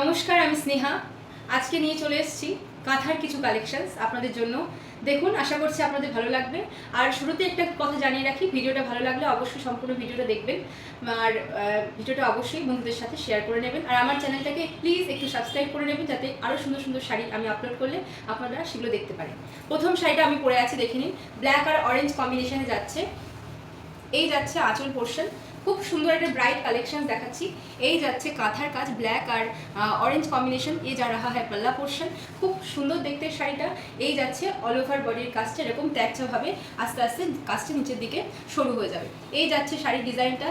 নমস্কার, আমি স্নেহা। আজকে নিয়ে চলে এসেছি কাঁথার কিছু কালেকশনস আপনাদের জন্য। দেখুন, আশা করছি আপনাদের ভালো লাগবে। আর শুরুতে একটা কথা জানিয়ে রাখি, ভিডিওটা ভালো লাগলে অবশ্যই সম্পূর্ণ ভিডিওটা দেখবেন। আর ভিডিওটা অবশ্যই বন্ধুদের সাথে শেয়ার করে নেবেন। আর আমার চ্যানেলটাকে প্লিজ একটু সাবস্ক্রাইব করে নেবেন, যাতে আরও সুন্দর সুন্দর শাড়ি আমি আপলোড করলে আপনারা সেগুলো দেখতে পারেন। প্রথম শাড়িটা আমি পরে আছি, দেখে নিন। ব্ল্যাক আর অরেঞ্জ কম্বিনেশনে যাচ্ছে। এই যাচ্ছে আঁচল পোর্শন খুব সুন্দর একটা ব্রাইট কালেকশন দেখাচ্ছি এই যাচ্ছে কাঁথার কাজ ব্ল্যাক আর অরেঞ্জ কম্বিনেশন এই যা রাহা হয় পাল্লা পোর্শন খুব সুন্দর দেখতে শাড়িটা এই যাচ্ছে অল ওভার বডির কাজটা এরকম ট্যাকচাভাবে আস্তে আস্তে কাজটা নিচের দিকে সরু হয়ে যাবে এই যাচ্ছে শাড়ির ডিজাইনটা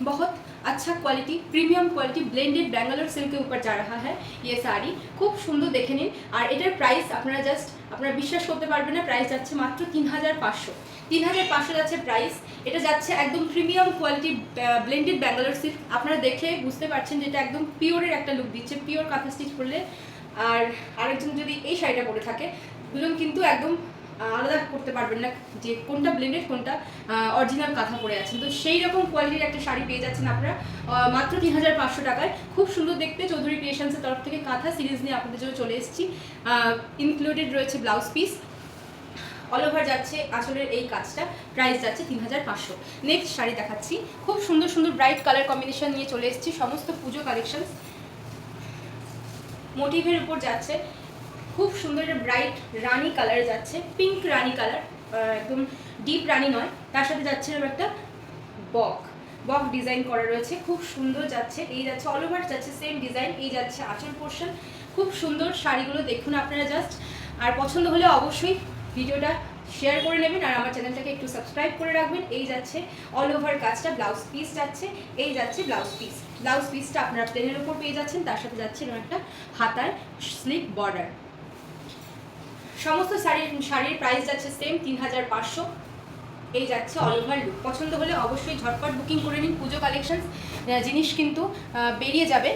बहुत अच्छा quality premium quality blended Bangalore সিল্কের উপর যা রাহা হয় ইয়ে শাড়ি খুব সুন্দর দেখে নিন আর এটার প্রাইস আপনারা জাস্ট আপনারা বিশ্বাস করতে পারবেন না প্রাইস যাচ্ছে মাত্র তিন হাজার পাঁচশো তিন হাজার পাঁচশো যাচ্ছে প্রাইস এটা যাচ্ছে একদম premium quality blended Bangalore silk আপনারা দেখে বুঝতে পারছেন যে এটা একদম পিওরের একটা লুক দিচ্ছে পিওর কাঁথা স্টিচ করলে আর আরেকজন যদি এই শাড়িটা পরে থাকে, দুজন কিন্তু একদম আলাদা করতে পারবেন না যে কোনটা ব্লেন্ডেড কোনটা অরিজিনাল কাঁথা পরে আছেন। তো সেই রকম কোয়ালিটির একটা শাড়ি পেয়ে যাচ্ছেন আপনারা মাত্র তিন হাজার পাঁচশো টাকায়। খুব সুন্দর দেখতে চৌধুরী ক্রিয়েশনসের তরফ থেকে কাঁথা সিরিজ নিয়ে আপনাদের জন্য চলে এসেছি। ইনক্লুডেড রয়েছে ব্লাউজ পিস অল ওভার যাচ্ছে আঁচলের এই কাজটা প্রাইস যাচ্ছে তিন হাজার পাঁচশো। নেক্সট শাড়ি দেখাচ্ছি। খুব সুন্দর সুন্দর ব্রাইট কালার কম্বিনেশন নিয়ে চলে এসেছি, সমস্ত পুজো কালেকশন মোটিভের উপর যাচ্ছে, খুব সুন্দর ব্রাইট রানি কালার যাচ্ছে পিঙ্ক রানি কালার একদম ডিপ রানি নয়, তার সাথে যাচ্ছে একটা বক। বক ডিজাইন করা রয়েছে, খুব সুন্দর যাচ্ছে, এই যাচ্ছে অল ওভার যাচ্ছে সেম ডিজাইন এই যাচ্ছে আঁচল পোর্শন খুব সুন্দর শাড়িগুলো দেখুন আপনারা জাস্ট আর পছন্দ হলে অবশ্যই ভিডিওটা শেয়ার করে নেবেন আর আমার চ্যানেলটাকে একটু সাবস্ক্রাইব করে রাখবেন। এই যাচ্ছে অল ওভার কাজটা ব্লাউজ পিস যাচ্ছে, এই যাচ্ছে ব্লাউজ পিস ব্লাউজ পিসটা আপনারা প্লেনের উপর পেয়ে যাচ্ছেন, তার সাথে যাচ্ছে একটা হাতায় স্লিপ বর্ডার সমস্ত শাড়ির শাড়ির প্রাইস যাচ্ছে সেম তিন হাজার পাঁচশো। এই যাচ্ছে অল ওভার লুক পছন্দ হলে অবশ্যই ঝটপট বুকিং করে নিন। পুজো কালেকশন জিনিস কিন্তু বেরিয়ে যাবে।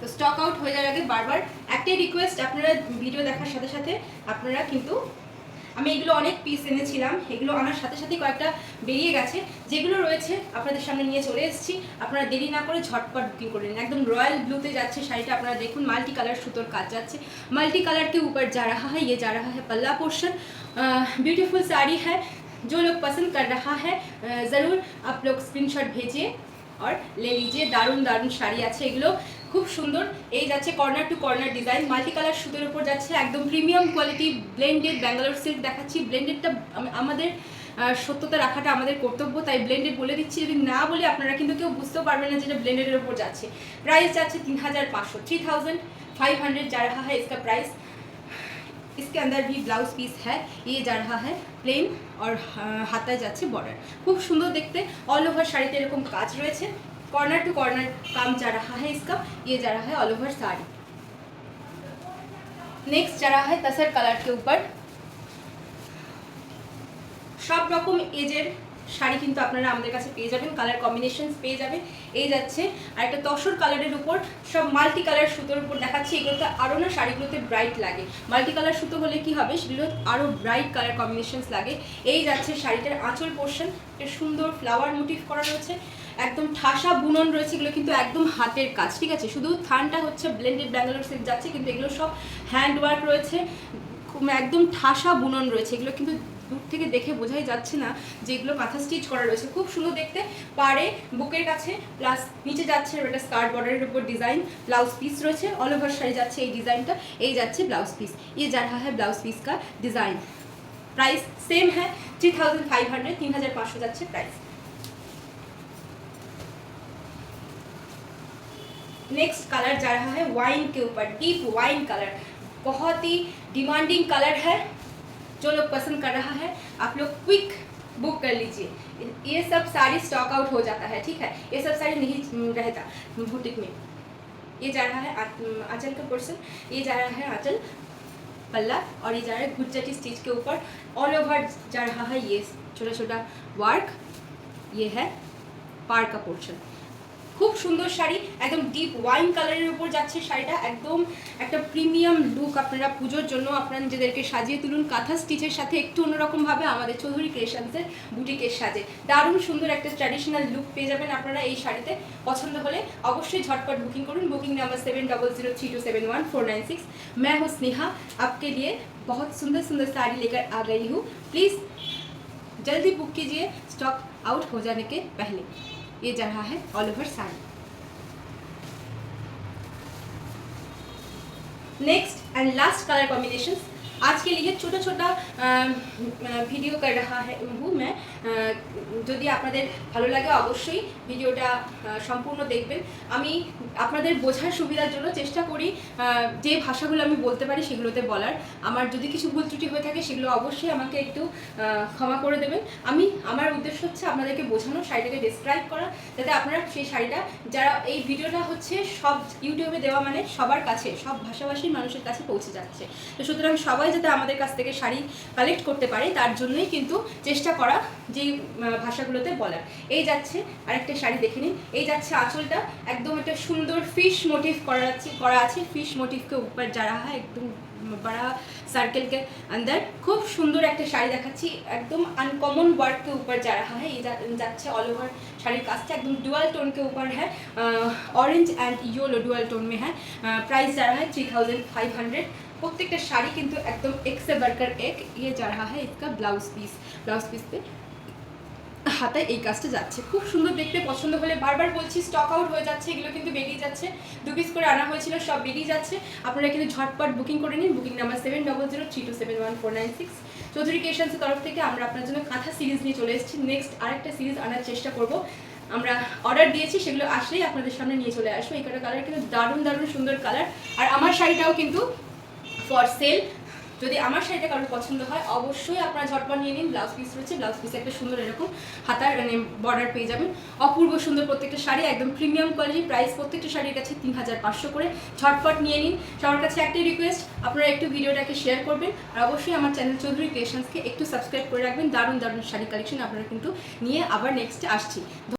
তো স্টক আউট হয়ে যাওয়ার আগে বারবার একটাই রিকোয়েস্ট আপনারা ভিডিও দেখার সাথে সাথে আপনারা কিন্তু আমি এগুলো অনেক পিস এনেছিলাম এগুলো আনার সাথে সাথে কয়েকটা বেরিয়ে গেছে যেগুলো রয়েছে আপনাদের সামনে নিয়ে চলে এসেছি আপনারা দেরি না করে ঝটপট বুকিং করে নিন একদম রয়্যাল ব্লুতে যাচ্ছে শাড়িটা আপনারা দেখুন মাল্টি কালার সুতোর কাজ যাচ্ছে मल्टी कलर के ऊपर जा रहा है ये जा रहा है पल्ला पोर्शन ब्यूटीफुल साड़ी है जो लोग पसंद कर रहा है ज़रूर आप लोग स्क्रीनशॉट भेजिए और ले लीजिए দারুণ দারুণ শাড়ি আছে এগুলো খুব সুন্দর। এই যাচ্ছে corner to corner design multi colour সুতোর উপর যাচ্ছে একদম premium quality blended Bangalore silk দেখাচ্ছি ব্লেন্ডেডটা আমাদের সত্যতা রাখাটা আমাদের কর্তব্য। তাই ব্লেন্ডেড বলে দিচ্ছি। যদি না বলে, আপনারা কিন্তু কেউ বুঝতেও পারবেন না যেটা ব্লেন্ডেডের উপর যাচ্ছে। প্রাইস যাচ্ছে তিন হাজার পাঁচশো। থ্রি থাউজেন্ড ফাইভ হান্ড্রেড যা রাখা হয় इसका প্রাইস इसके अंदर भी ब्लाउज পিস है। ये जा रहा है। প্লেন और হাতায় যাচ্ছে বর্ডার খুব সুন্দর দেখতে। অল ওভার শাড়িতে এরকম কাজ রয়েছে। কর্নার টু কর্নার काम जा रहा है इसका ये जा रहा है ऑल ओवर साड़ी नेक्स्ट जा रहा है तसर कलर के ऊपर সব রকম এজের শাড়ি কিন্তু আপনারা আমাদের কাছে পেয়ে যাবেন কালার কম্বিনেশনস পেয়ে যাবেন। এই যাচ্ছে আর একটা তসর কালারের উপর, সব মাল্টি কালার সুতোর উপর দেখাচ্ছি, এগুলোতে আরও না শাড়িগুলোতে ব্রাইট লাগে। মাল্টি কালার সুতো হলে কি হবে? সেগুলো আরও ব্রাইট কালার কম্বিনেশনস লাগে। এই যাচ্ছে শাড়িটার আঁচল পোর্শন একটা সুন্দর ফ্লাওয়ার মোটিভ করা রয়েছে। একদম ঠাসা বুনন রয়েছে, এগুলো কিন্তু একদম হাতের কাজ, ঠিক আছে? শুধু থানটা হচ্ছে ব্লেন্ডেড ব্যাঙ্গালোর সিল্ক যাচ্ছে, কিন্তু এগুলো সব হ্যান্ড ওয়ার্ক রয়েছে একদম ঠাসা বুনন রয়েছে, এগুলো কিন্তু দূর থেকে দেখে বোঝাই যাচ্ছে না যে এগুলো কাঁথা স্টিচ করা রয়েছে খুব সুন্দর দেখতে পারে বুকের কাছে প্লাস নিচে যাচ্ছে একটা স্কার্ট বর্ডারের উপর ডিজাইন ব্লাউজ পিস রয়েছে অল ওভার শাড়ি যাচ্ছে এই ডিজাইনটা এই যাচ্ছে ব্লাউজ পিস ये जा रहा है ब्लाउज पीस का डिज़ाइन प्राइस सेम है थ्री थाउजेंड फाइव हंड्रेड तीन हज़ार पाँच सौ যাচ্ছে प्राइस नेक्स्ट कलर जा रहा है वाइन के ऊपर डीप वाइन कलर बहुत ही डिमांडिंग कलर है जो लोग पसंद कर रहा है, आप लोग क्विक बुक कर लीजिए। ये सब साड़ी स्टॉक आउट हो जाता है, ठीक है? ये सब साड़ी नहीं रहता बुटीक में। ये जा रहा है आंचल का पोर्सन ये जा रहा है आंचल पल्ला, और ये जा रहा है गुज्जटी स्टिच के ऊपर। ऑल ओवर जा रहा है ये छोटा छोटा वर्क ये है पार का पोर्शन খুব সুন্দর শাড়ি একদম ডিপ ওয়াইন কালারের উপর যাচ্ছে শাড়িটা একদম একটা প্রিমিয়াম লুক আপনারা পুজোর জন্য আপনারা নিজেদেরকে সাজিয়ে তুলুন কাঁথা স্টিচের সাথে একটু অন্যরকমভাবে আমাদের চৌধুরী ক্রিয়েশনসের বুটিকের সাজে দারুণ সুন্দর একটা ট্র্যাডিশনাল লুক পেয়ে যাবেন আপনারা এই শাড়িতে পছন্দ হলে অবশ্যই ঝটপট বুকিং করুন booking number seven double zero three two seven one four nine six मैं हूँ स्नेहा आपके लिए बहुत सुंदर सुंदर साड़ी लेकर आ गई हूँ प्लीज़ जल्दी बुक कीजिए स्टॉक आउट हो जाने के पहले ये जगह है all over sari next and last colour combination आज के लिए छोटा छोटा ভিডিও कर रहा है हूँ मैं আহ, যদি আপনাদের ভালো লাগে অবশ্যই ভিডিওটা আহ, সম্পূর্ণ দেখবেন আমি আপনাদের বোঝার সুবিধার জন্য চেষ্টা করি আহ, যে ভাষাগুলো আমি বলতে পারি সেগুলোতে বলার আমার যদি কিছু ভুল ত্রুটি হয়ে থাকে সেগুলো অবশ্যই আমাকে একটু আহ, ক্ষমা করে দেবেন আমি আমার উদ্দেশ্য হচ্ছে আপনাদেরকে বোঝানো শাড়িটাকে ডিসক্রাইব করা যাতে আপনারা সেই শাড়িটা যারা এই ভিডিওটা হচ্ছে সব ইউটিউবে দেওয়া মানে সবার কাছে সব ভাষাভাষীর মানুষের কাছে পৌঁছে যাচ্ছে তো সুতরাং সবাই যাতে আমাদের কাছ থেকে শাড়ি কালেক্ট করতে পারে, তার জন্যই কিন্তু চেষ্টা করা যে ভাষাগুলোতে বলার। এই যাচ্ছে আরেকটা শাড়ি দেখে নিন। এই যাচ্ছে আঁচলটা। একদম একটা সুন্দর ফিশ মোটিভ করা আছে করা আছে। ফিশ মোটিভকে উপর যারা হয়, একদম বড়া সার্কেল কে আন্ডার খুব সুন্দর একটা শাড়ি দেখাচ্ছি, একদম আনকমন ওয়ার্ককে উপর হ্যাঁ, যা রাখা হয় যাচ্ছে অল ওভার শাড়ির কাজটা একদম ডুয়াল টোনকে উপর হ্যাঁ orange and yellow dual tone মে হ্যাঁ প্রাইস যা হয় থ্রি থাউজেন্ড ফাইভ হান্ড্রেড প্রত্যেকটা শাড়ি কিন্তু একদম এক্সে বার্কার এক ইয়ে যা রাখা হয় ইসকা ব্লাউজ পিস ব্লাউজ পিস পে হাতায় এই কাজটা যাচ্ছে। খুব সুন্দর দেখতে, পছন্দ হলে বারবার বলছি স্টক আউট হয়ে যাচ্ছে, এগুলো কিন্তু বেরিয়ে যাচ্ছে। দু পিস করে আনা হয়েছিল, সব বেরিয়ে যাচ্ছে। আপনারা কিন্তু ঝটপট বুকিং করে নিন। Booking number seven double zero three two seven one four nine six Chowdhury ক্রিয়েশনসের তরফ থেকে আমরা আপনার জন্য কাঁথা সিরিজ নিয়ে চলে এসেছি। নেক্সট আরেকটা সিরিজ আনার চেষ্টা করব। আমরা অর্ডার দিয়েছি, সেগুলো আসলেই আপনাদের সামনে নিয়ে চলে আসব। এই কটা কালার কিন্তু দারুণ দারুণ সুন্দর কালার আর আমার শাড়িটাও কিন্তু ফর সেল যদি আমার শাড়িটা কারোর পছন্দ হয়, অবশ্যই আপনারা ঝটপট নিয়ে নিন। ব্লাউজ পিস রয়েছে, ব্লাউজ পিসে একটা সুন্দর এরকম হাতার মানে বর্ডার পেয়ে যাবেন। অপূর্ব সুন্দর প্রত্যেকটা শাড়ি, একদম প্রিমিয়াম কোয়ালিটি প্রাইস প্রত্যেকটা শাড়ির কাছে তিন হাজার পাঁচশো করে। ঝটপট নিয়ে নিন। সবার কাছে একটাই রিকোয়েস্ট আপনারা একটু ভিডিওটাকে শেয়ার করবেন। আর অবশ্যই আমার চ্যানেল চৌধুরী ক্রিয়েশনসকে একটু সাবস্ক্রাইব করে রাখবেন। দারুণ দারুণ শাড়ি কালেকশন আপনারা কিন্তু নিয়ে আবার নেক্সটে আসছি।